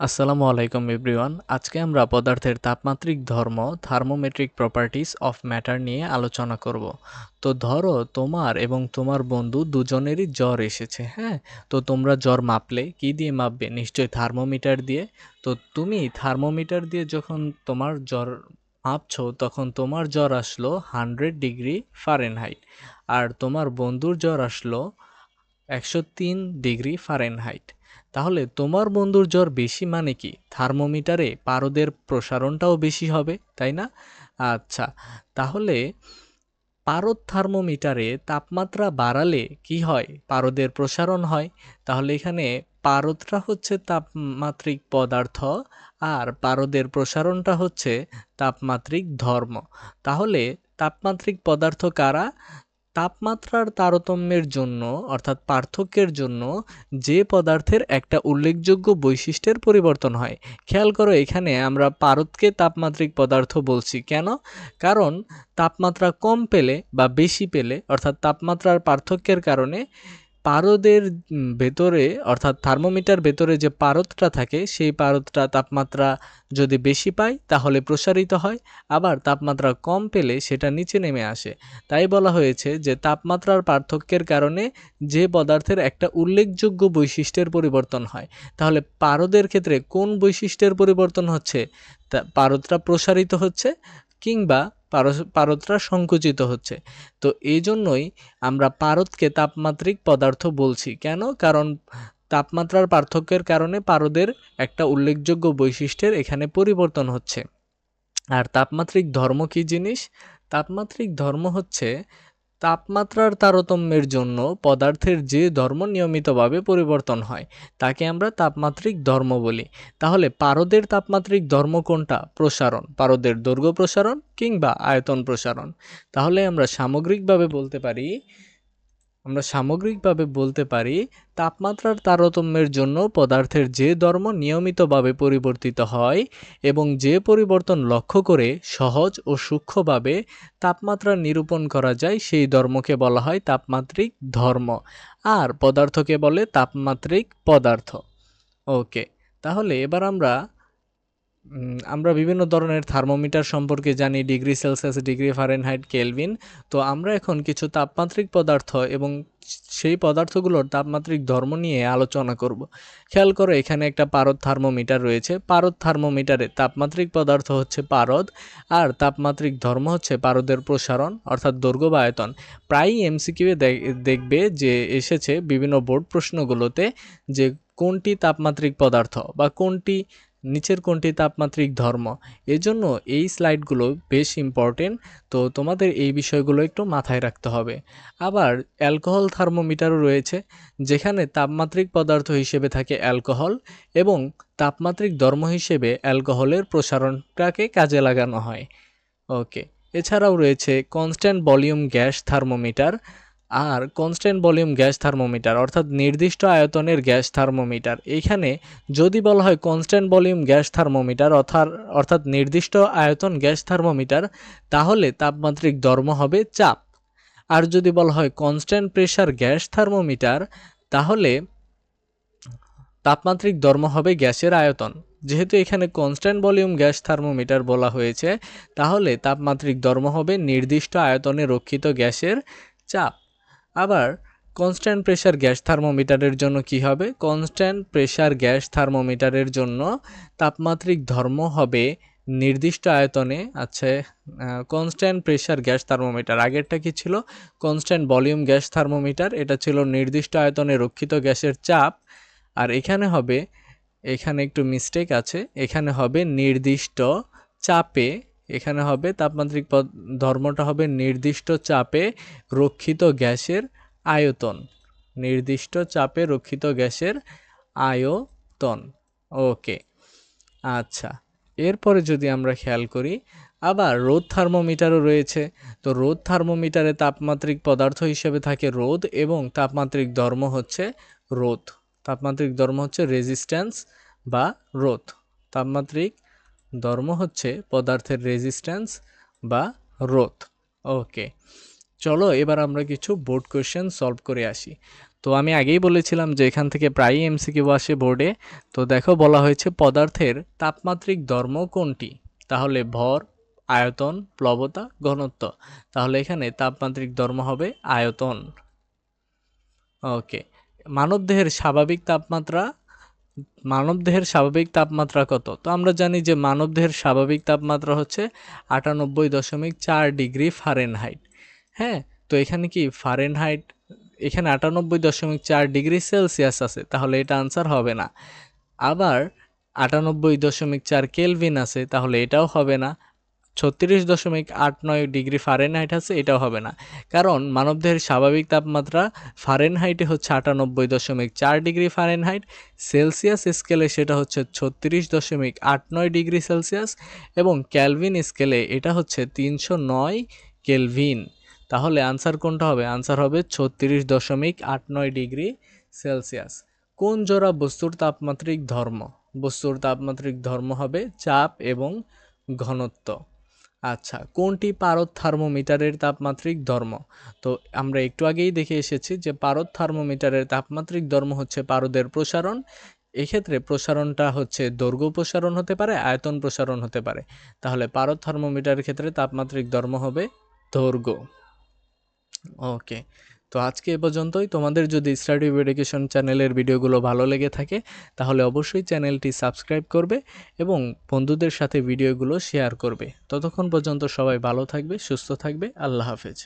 আসসালামু আলাইকুম, এভরিওয়ান। আজকে আমরা পদার্থের তাপমাত্রিক ধর্ম, থার্মোমেট্রিক প্রপার্টিস অফ ম্যাটার নিয়ে আলোচনা করব। তো ধরো, তোমার এবং তোমার বন্ধু দুজনেরই জ্বর এসেছে হ্যাঁ? তো তোমরা জ্বর মাপলে কি দিয়ে মাপবে? নিশ্চয়ই থার্মোমিটার দিয়ে। তো তুমি থার্মোমিটার দিয়ে যখন তোমার জ্বর মাপছো, তখন তোমার জ্বর আসলো হান্ড্রেড ডিগ্রি ফারেনহাইট। আর তোমার বন্ধুর জ্বর আসলো একশো তিন ডিগ্রি ফারেনহাইট। তাহলে তোমার বন্ধুর জ্বর বেশি মানে কি? থার্মোমিটারে পারদের প্রসারণটাও বেশি হবে, তাই না? আচ্ছা তাহলে পারদ থার্মোমিটারে তাপমাত্রা বাড়ালে কি হয়? পারদের প্রসারণ হয়। তাহলে এখানে পারদটা হচ্ছে তাপমাত্রিক পদার্থ আর পারদের প্রসারণটা হচ্ছে তাপমাত্রিক ধর্ম। তাহলে তাপমাত্রিক পদার্থ কারা? তাপমাত্রার তারতম্যের জন্য, অর্থাৎ পার্থক্যের জন্য, যে পদার্থের একটা উল্লেখযোগ্য বৈশিষ্ট্যের পরিবর্তন হয়। খেয়াল করো, এখানে আমরা পারদকে তাপমাত্রিক পদার্থ বলছি। কেন? কারণ তাপমাত্রা কম পেলে বা বেশি পেলে, অর্থাৎ তাপমাত্রার পার্থক্যের কারণে পারদের ভেতরে, অর্থাৎ থার্মোমিটার ভেতরে যে পারদটা থাকে, সেই পারদটা তাপমাত্রা যদি বেশি পায়, তাহলে প্রসারিত হয়। আবার তাপমাত্রা কম পেলে সেটা নিচে নেমে আসে। তাই বলা হয়েছে যে তাপমাত্রার পার্থক্যের কারণে যে পদার্থের একটা উল্লেখযোগ্য বৈশিষ্ট্যের পরিবর্তন হয়। তাহলে পারদের ক্ষেত্রে কোন বৈশিষ্ট্যের পরিবর্তন হচ্ছে? তা, পারদটা প্রসারিত হচ্ছে কিংবা পারদটা সংকুচিত হচ্ছে। তো এই জন্যই আমরা পারদকে তাপমাত্রিক পদার্থ বলছি। কেন? কারণ তাপমাত্রার পার্থক্যের কারণে পারদের একটা উল্লেখযোগ্য বৈশিষ্ট্যের এখানে পরিবর্তন হচ্ছে। আর তাপমাত্রিক ধর্ম কী জিনিস? তাপমাত্রিক ধর্ম হচ্ছে তাপমাত্রার তারতম্যের জন্য পদার্থের যে ধর্ম নিয়মিতভাবে পরিবর্তন হয়, তাকে আমরা তাপমাত্রিক ধর্ম বলি। তাহলে পারদের তাপমাত্রিক ধর্ম কোনটা? প্রসারণ। পারদের দৈর্ঘ্য প্রসারণ কিংবা আয়তন প্রসারণ। তাহলে আমরা সামগ্রিকভাবে বলতে পারি আমরা সামগ্রিকভাবে বলতে পারি, তাপমাত্রার তারতম্যের জন্য পদার্থের যে ধর্ম নিয়মিতভাবে পরিবর্তিত হয় এবং যে পরিবর্তন লক্ষ্য করে সহজ ও সূক্ষ্মভাবে তাপমাত্রা নিরূপণ করা যায়, সেই ধর্মকে বলা হয় তাপমাত্রিক ধর্ম। আর পদার্থকে বলে তাপমাত্রিক পদার্থ। ওকে, তাহলে এবার আমরা আমরা বিভিন্ন ধরনের থার্মোমিটার সম্পর্কে জানি, degree Celsius, degree Fahrenheit, Kelvin. তো আমরা এখন কিছু তাপমাত্রিক পদার্থ এবং সেই পদার্থগুলোর তাপমাত্রিক ধর্ম নিয়ে আলোচনা করব। খেয়াল করো, এখানে একটা পারদ থার্মোমিটার রয়েছে। পারদ থার্মোমিটারে তাপমাত্রিক পদার্থ হচ্ছে পারদ আর তাপমাত্রিক ধর্ম হচ্ছে পারদের প্রসারণ, অর্থাৎ দৈর্ঘ্য বা আয়তন। প্রায়ই এমসিকিউয়ে দেখবে যে এসেছে বিভিন্ন বোর্ড প্রশ্নগুলোতে যে কোনটি তাপমাত্রিক পদার্থ বা কোনটি নিচের কোনটি তাপমাত্রিক ধর্ম? এজন্য এই স্লাইডগুলো বেশ ইম্পর্টেন্ট তো তোমাদের এই বিষয়গুলো একটু মাথায় রাখতে হবে। আবার অ্যালকোহল থার্মোমিটারও রয়েছে, যেখানে তাপমাত্রিক পদার্থ হিসেবে থাকে অ্যালকোহল এবং তাপমাত্রিক ধর্ম হিসেবে অ্যালকোহলের প্রসারণটাকে কাজে লাগানো হয়। ওকে, এছাড়াও রয়েছে কনস্ট্যান্ট ভলিউম গ্যাস থার্মোমিটার আর কনস্ট্যান্ট ভলিউম গ্যাস থার্মোমিটার অর্থাৎ নির্দিষ্ট আয়তনের গ্যাস থার্মোমিটার এখানে যদি বলা হয় কনস্ট্যান্ট ভলিউম গ্যাস থার্মোমিটার অর্থাৎ অর্থাৎ নির্দিষ্ট আয়তন গ্যাস থার্মোমিটার তাহলে তাপমাত্রিক ধর্ম হবে চাপ। আর যদি বলা হয় কনস্ট্যান্ট প্রেশার গ্যাস থার্মোমিটার তাহলে তাপমাত্রিক ধর্ম হবে গ্যাসের আয়তন। যেহেতু এখানে কনস্ট্যান্ট ভলিউম গ্যাস থার্মোমিটার বলা হয়েছে, তাহলে তাপমাত্রিক ধর্ম হবে নির্দিষ্ট আয়তনে রক্ষিত গ্যাসের চাপ। আবার কনস্ট্যান্ট প্রেশার গ্যাস থার্মোমিটারের জন্য কি হবে? কনস্ট্যান্ট প্রেশার গ্যাস থার্মোমিটারের জন্য তাপমাত্রিক ধর্ম হবে নির্দিষ্ট আয়তনে আছে কনস্ট্যান্ট প্রেশার গ্যাস থার্মোমিটার আগেরটা কি ছিল? কনস্ট্যান্ট ভলিউম গ্যাস থার্মোমিটার এটা ছিল নির্দিষ্ট আয়তনে রক্ষিত গ্যাসের চাপ। আর এখানে হবে, এখানে একটু মিস্টেক আছে, এখানে হবে নির্দিষ্ট চাপে এখানে হবে তাপমাত্রিক ধর্মটা হবে নির্দিষ্ট চাপে রক্ষিত গ্যাসের আয়তন। নির্দিষ্ট চাপে রক্ষিত গ্যাসের আয়তন। ওকে। আচ্ছা। এরপরে যদি আমরা খেয়াল করি, আবার রোদ থার্মোমিটারও রয়েছে। তো রোদ থার্মোমিটারে তাপমাত্রিক পদার্থ হিসেবে থাকে রোদ এবং তাপমাত্রিক ধর্ম হচ্ছে রোদ তাপমাত্রিক ধর্ম হচ্ছে রেজিস্ট্যান্স বা রোদ তাপমাত্রিক ধর্ম হচ্ছে পদার্থের রেজিস্ট্যান্স বা রোধ। ওকে চলো এবার আমরা কিছু বোর্ড কোয়েশ্চেন সলভ করে আসি। তো আমি আগেই বলেছিলাম যে এখান থেকে প্রায়ই এমসিকিউ আসে বোর্ডে তো দেখো বলা হয়েছে পদার্থের তাপমাত্রিক ধর্ম কোনটি? তাহলে ভর, আয়তন, প্লবতা, ঘনত্ব। তাহলে এখানে তাপমাত্রিক ধর্ম হবে আয়তন। ওকে মানবদেহের স্বাভাবিক তাপমাত্রা মানবদেহের স্বাভাবিক তাপমাত্রা কত? তো আমরা জানি যে মানবদেহের স্বাভাবিক তাপমাত্রা হচ্ছে আটানব্বই দশমিক চার ডিগ্রি ফারেনহাইট। হ্যাঁ তো এখানে কি ফারেনহাইট, এখানে আটানব্বই দশমিক চার ডিগ্রি সেলসিয়াস আছে, তাহলে এটা আনসার হবে না। আবার আটানব্বই দশমিক চার কেলভিন আছে, তাহলে এটাও হবে না। ছত্রিশ দশমিক আট নয় ডিগ্রি ফারেনহাইট আছে, এটাও হবে না। কারণ মানবদেহের স্বাভাবিক তাপমাত্রা ফারেনহাইটে হচ্ছে আটানব্বই দশমিক চার ডিগ্রি ফারেনহাইট, সেলসিয়াস স্কেলে সেটা হচ্ছে ছত্রিশ দশমিক আট নয় ডিগ্রি সেলসিয়াস এবং ক্যালভিন স্কেলে এটা হচ্ছে তিনশো নয় কেলভিন। তাহলে আনসার কোনটা হবে? আনসার হবে ছত্রিশ দশমিক আট নয় ডিগ্রি সেলসিয়াস। কোন জোড়া বস্তুর তাপমাত্রিক ধর্ম? বস্তুর তাপমাত্রিক ধর্ম হবে চাপ এবং ঘনত্ব। আচ্ছা কোনটি পারদ থার্মোমিটারের তাপমাত্রিক ধর্ম? তো আমরা একটু আগেই দেখে এসেছি যে পারদ থার্মোমিটারের তাপমাত্রিক ধর্ম হচ্ছে পারদের প্রসারণ। এক্ষেত্রে প্রসারণটা হচ্ছে দৈর্ঘ্য প্রসারণ হতে পারে, আয়তন প্রসারণ হতে পারে। তাহলে পারদ থার্মোমিটারের ক্ষেত্রে তাপমাত্রিক ধর্ম হবে দৈর্ঘ্য। ওকে। তো আজকে এ পর্যন্তই। তোমাদের যদি স্টাডি এডুকেশন চ্যানেলের ভিডিওগুলো ভালো লেগে থাকে, তাহলে অবশ্যই চ্যানেলটি সাবস্ক্রাইব করবে এবং বন্ধুদের সাথে ভিডিওগুলো শেয়ার করবে। ততক্ষণ পর্যন্ত সবাই ভালো থাকবে, সুস্থ থাকবে। আল্লাহ হাফেজ।